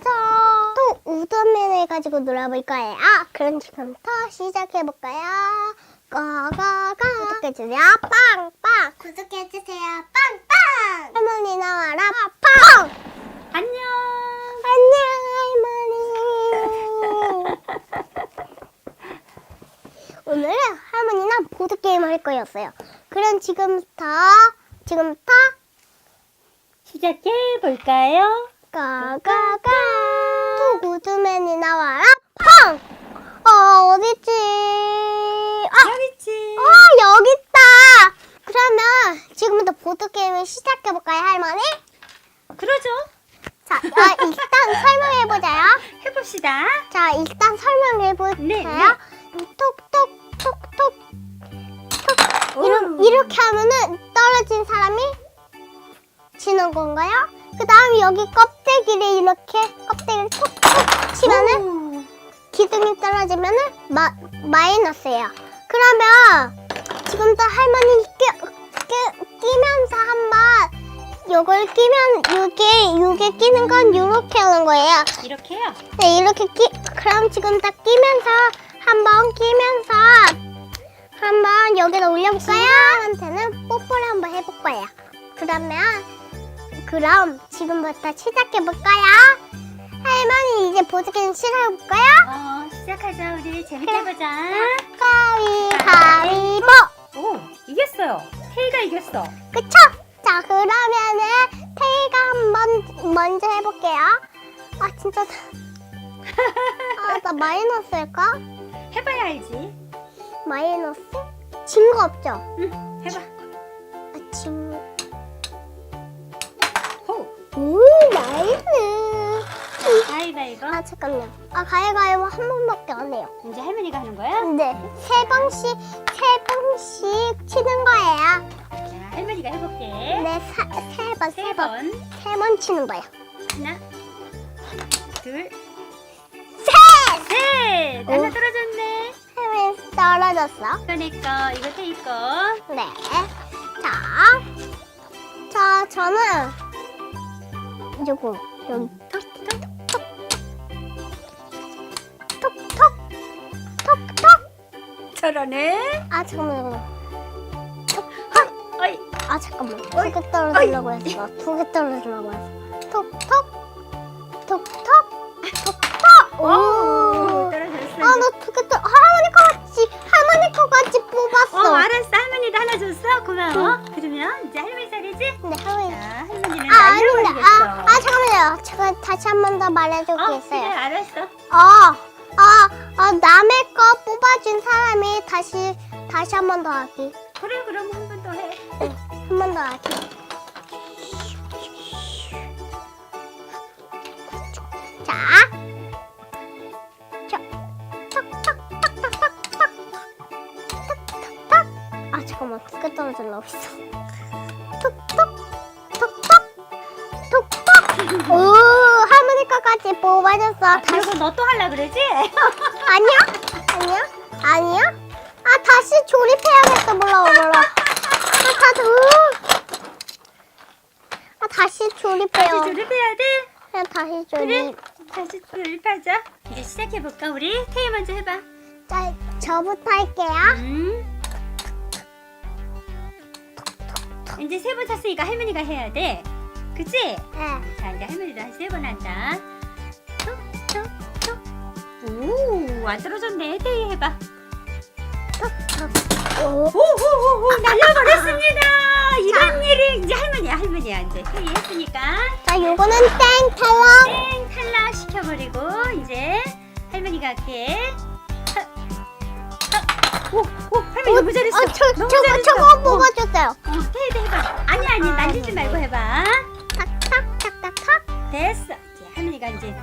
가자. 또 우드맨을 가지고 놀아볼 거예요. 그럼 지금부터 시작해볼까요? 고고고. 구독해주세요. 빵빵. 구독해주세요. 빵빵. 할머니 나와라. 팡. 안녕. 안녕 할머니. 오늘은 할머니랑 보드게임 할 거였어요. 그럼 지금부터 지금부터 시작해 볼까요? 가가가 또 구두맨이 나와라 팡! 어 어딨지? 아! 여기 있지. 어 여기 있다! 그러면 지금부터 보드 게임을 시작해 볼까요 할머니? 그러죠. 자 아, 일단 설명해 보자요 해봅시다. 자 일단 설명해보자요 네, 톡톡톡톡 톡 오. 이렇게, 이렇게 하면은 떨어진 사람이 지는 건가요? 그 다음 여기 껍 데기를 이렇게 껍데기를 톡톡 치면은 오. 기둥이 떨어지면은 마, 마이너스예요. 그러면 지금부터 할머니 끼, 끼, 끼면서 한번 요걸 끼면 요게 요게 끼는 건 요렇게 하는 거예요. 이렇게요. 네 이렇게 끼 그럼 지금 다 끼면서 한번 끼면서 한번 여기다 올려볼까요? 한테는 뽀뽀를 한번 해볼 거예요. 그러면 그럼 지금부터 시작해볼까요? 할머니 이제 보드게임 시작해볼까요? 어, 시작하자. 우리 재밌게 그래. 보자. 가위 가위보 오, 이겼어요. 테이가 이겼어. 그쵸? 자 그러면은 테이가 한번 먼저 해볼게요. 아 진짜 아나 마이너스일까? 해봐야 알지. 마이너스? 진 거 없죠? 응, 해봐. 아, 진... 호. 오 나이스 가위바위보. 아 잠깐만요 아 가위가위보 한 번밖에 안 해요 이제 할머니가 하는 거야? 근데 세 번씩 세 번씩 치는 거예요 자, 할머니가 해볼게. 네세번세번 세 세 번. 번. 세 번 치는 거예요 하나, 둘, 셋! 셋. 오. 하나 떨어졌네. 할머니 떨어졌어 거, 이거 테이 거. 네. 자, 자, 저는 요거 여기 톡톡. 톡톡 톡톡. 저러네. 아 잠깐만요. 어이. 아 잠깐만. 두 어이, 개 떨어지려고 했어. 두개 떨어지려고 했어. 톡톡 톡톡 톡톡. 오, 오. 떨어졌어. 아, 나 두 개 떨. 할머니 거 같이 할머니 거 같이 어, 뽑았어. 알았어. 할머니도 하나 줬어. 고마워. 그러면 이제 할머니 차례지? 근데 할머니. 자, 할머니는 아 아닌데. 날려버리겠어. 아, 아 잠깐만요. 제가 다시 한 번 더 말해줄 게 어, 그래, 있어요. 알았어. 어, 어, 어, 남의 거 뽑아준 사람이 다시, 다시 한 번 더 하기. 그래, 그럼 한 번 더 해. 한 번 더 하기. 자. 자. 탁, 탁, 탁, 탁, 탁, 탁. 탁, 탁, 탁. 아, 잠깐만. 두개 떨어지려고 했어. 톡, 톡, 톡, 거까지 뽑아줬어. 아, 다시 그리고 너또 하려 그러지? 아니야? 아니야? 아니야? 아 다시 조립해야겠다 몰라 몰라 아 으. 아 다시 조립해요 다시 조립해야 돼? 그냥 다시 그래. 조립 다시 조립하자. 이제 시작해 볼까, 우리? 테이 먼저 해봐. 자 저부터 할게요 음. 이제 세번 탔으니까 할머니가 해야 돼. 그치? 네. 자, 이제 할머니도 한 세 번 한다. 오, 안 떨어졌네. 테이 해봐. 오. 오오 오 오 날려버렸습니다. 이런 일이 이제 할머니야 할머니야 이제 회의 했으니까 자 요거는 땡 탈락 땡 탈락 시켜버리고 이제 할머니가 할게. 오 오 할머니 너무 잘했어. 어, 저, 너무 저거 잘했어. 저거 뽑아줬어요 어, 테이도 해봐. 아니 아니 아, 만지지 말고 해봐. 탁 탁 탁 탁 탁 됐어. 이제 할머니가 이제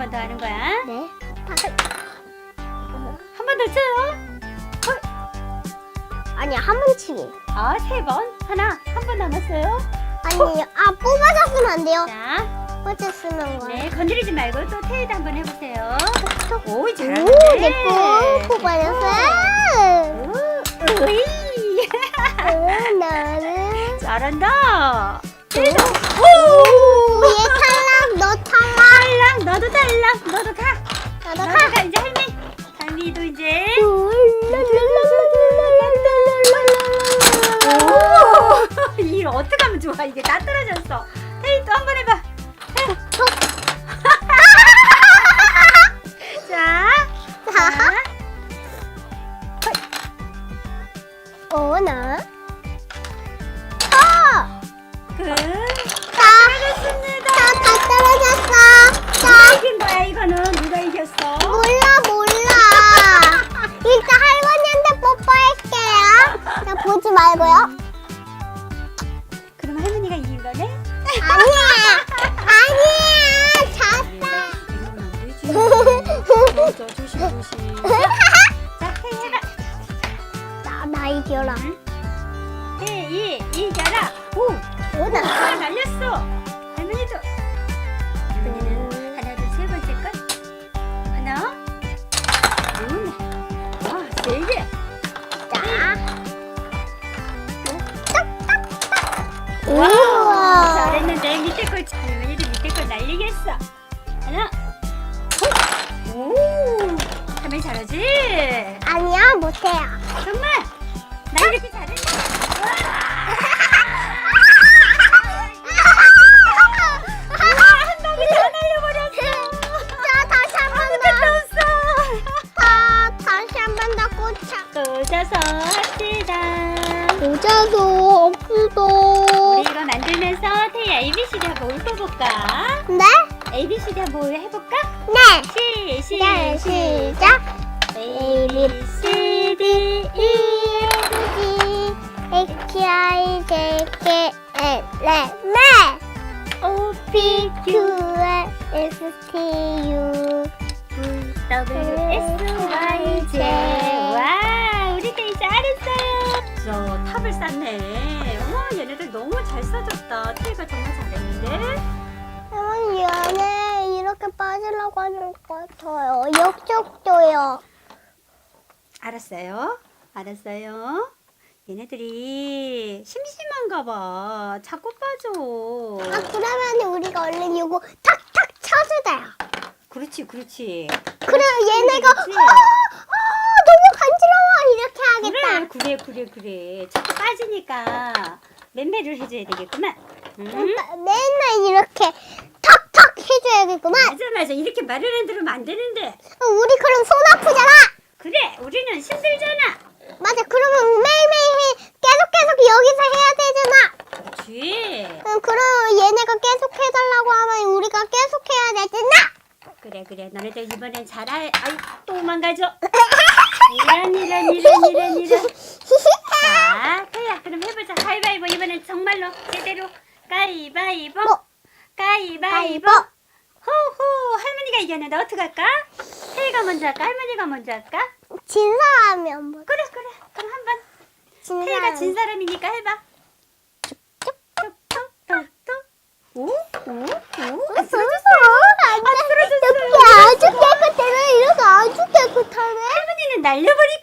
한 번 더 하는 거야. 네 한 번 더 쳐요. 아니 한 번 치기 아 세 번. 하나 한 번 남았어요. 아니 아 뽑아줬으면 안 돼요 자, 뽑아줬으면 뭐네 건드리지 말고 또 테이도 한번 해보세요. 오오 잘하네. 예뻐 뽑아줬어요 으이. 오, 나는 잘한다. 오, 얘 탈락, 너 탈락. 탈락 너도. 너도 가. 나도 너도 가. 가 이제 할미. 할미도 이제. 오! 이 어떻게 하면 좋아? 이게 다 떨어졌어. 헤이 또 한 번 해봐. 자, 자, 오나. 헤이 이겨라. 오, 오나. 하나 날렸어. 할머니도. 할머니는 하나 둘 세 번째 것. 하나, 둘, 와, 세 개. 자. 와, 잘했는데 밑에 걸 할머니도 밑에 걸 날리겠어. 하나, 오, 할머니 잘하지? 아니야, 못해요. 정말 나 이렇게 잘했나? 자. 아. 꽂아서 합시다. 모자도 없어도. 우리 이거 만들면서 태희 ABCD 한번 읊어볼까? 네? ABCD 한번 해볼까? 네. 시, 시, 네, 시. 시작. A, B, C, D, E, G, H, I, J, K, L, M, N, O, P, Q, R, S, T, U. W, S, Y, Z. 와, 우리 태희 잘했어요. 저 탑을 쌓네. 와, 얘네들 너무 잘 쌓았다. 태희가 정말 잘했는데. 어머니, 얘네 이렇게 빠지려고 하는 것 같아요. 이쪽도요. 알았어요. 알았어요. 얘네들이 심심한가 봐. 자꾸 빠져. 아, 그러면 우리가 얼른 이거 탁탁 쳐주세요. 그렇지, 그렇지. 그래, 얘네가, 아, 그렇지. 아, 너무 간지러워. 이렇게 하겠다. 그래, 그래, 그래, 그래. 자꾸 빠지니까 맴매를 해줘야 되겠구만. 응? 그러니까 맨날 이렇게 탁탁 해줘야겠구만. 맞아, 맞아. 이렇게 안 되는데. 어, 우리 그럼 손 아프잖아. 그래, 우리는 힘들잖아. 맞아. 그러면 매일매일 해. 계속 계속 여기서 해야 되잖아. 그렇지. 응, 그럼 얘네가 계속 해달라고 하면 우리가 계속 해야 되잖아. 그래, 그래. 너네들 이번엔 잘할. 아이, 또 망가져. 이런, 이런, 이런, 이런, 이런. 자, 태야, 그럼 해보자. 가위바위보. 이번엔 정말로 제대로. 가위바위보. 뭐? 가위바위보. 가위바위보. 호호, 할머니가 이겼는데 어떡할까? 태희가 먼저 할까? 할머니가 먼저 할까? 진 사람이 한번. 그래, 그래. 그럼 한번. 진 태희가. 진 사람이니까 해봐. 툭툭툭툭. 오? 오? 오? 안 쓰러졌어. 안 쓰러졌어. 여기 아주 깨끗해. 이렇게 아주 깨끗하네. 할머니는 날려버릴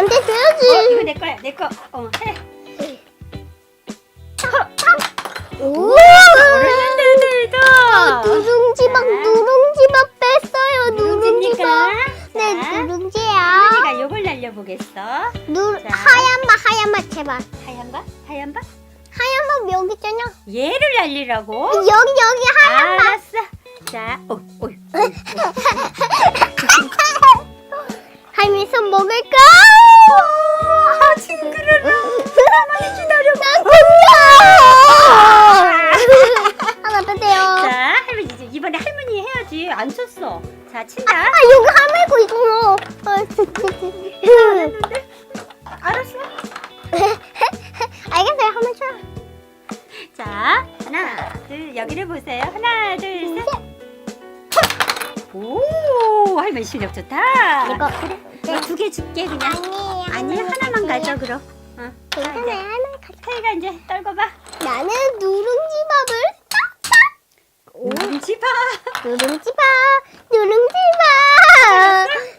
음, 할머니한테 어, 줘야지. 이거 내 거야, 내 거. 어, 해. 오. 어른들도. 누룽지 막 누룽지 막 뺐어요. 누룽지 막. 네, 자, 누룽지야. 내가 요걸 날려보겠어. 누 자. 하얀 맛 하얀 맛 제발. 하얀 봐? 하얀 봐? 하얀 맛 여기 있잖아. 얘를 날리라고? 여기 여기 하얀 맛. 알았어. 자, 어, 어, 할미 손 먹을까? 여기를 보세요. 하나, 둘, 셋. 오 할머니 실력 좋다. 이거 그래 두 개 줄게 그냥. 아니에요. 아니 하나만 가져 그럼. 어. 괜찮아요. 하나 가져. 태희가 이제 떨궈봐. 나는 누룽지밥을 딱 누룽지밥. 누룽지밥 누룽지밥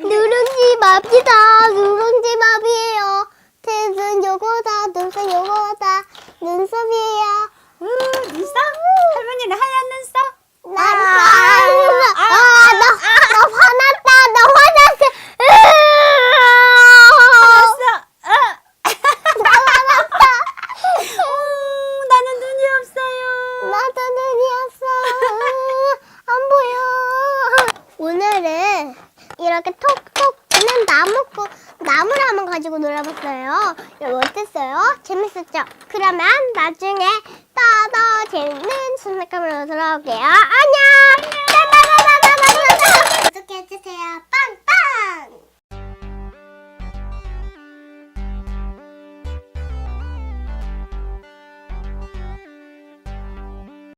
누룽지밥이다 누룽지밥이에요 뜻은 요거다 눈썹 요거다 눈썹이에요 우 눈썹? 할머니는 하얀 눈썹. 나나나 화났다 나 화났어 알았어. 어. 나 화났다 음, 나는 눈이 없어요. 나도 눈이 왔어 안 보여 오늘은 이렇게 톡톡 뜨는 나무 나무를 한번 가지고 놀아봤어요 여러분 어땠어요? 재밌었죠? 그러면 나중에 더더 재밌는 순삭감으로 돌아올게요. 안녕! 구독해주세요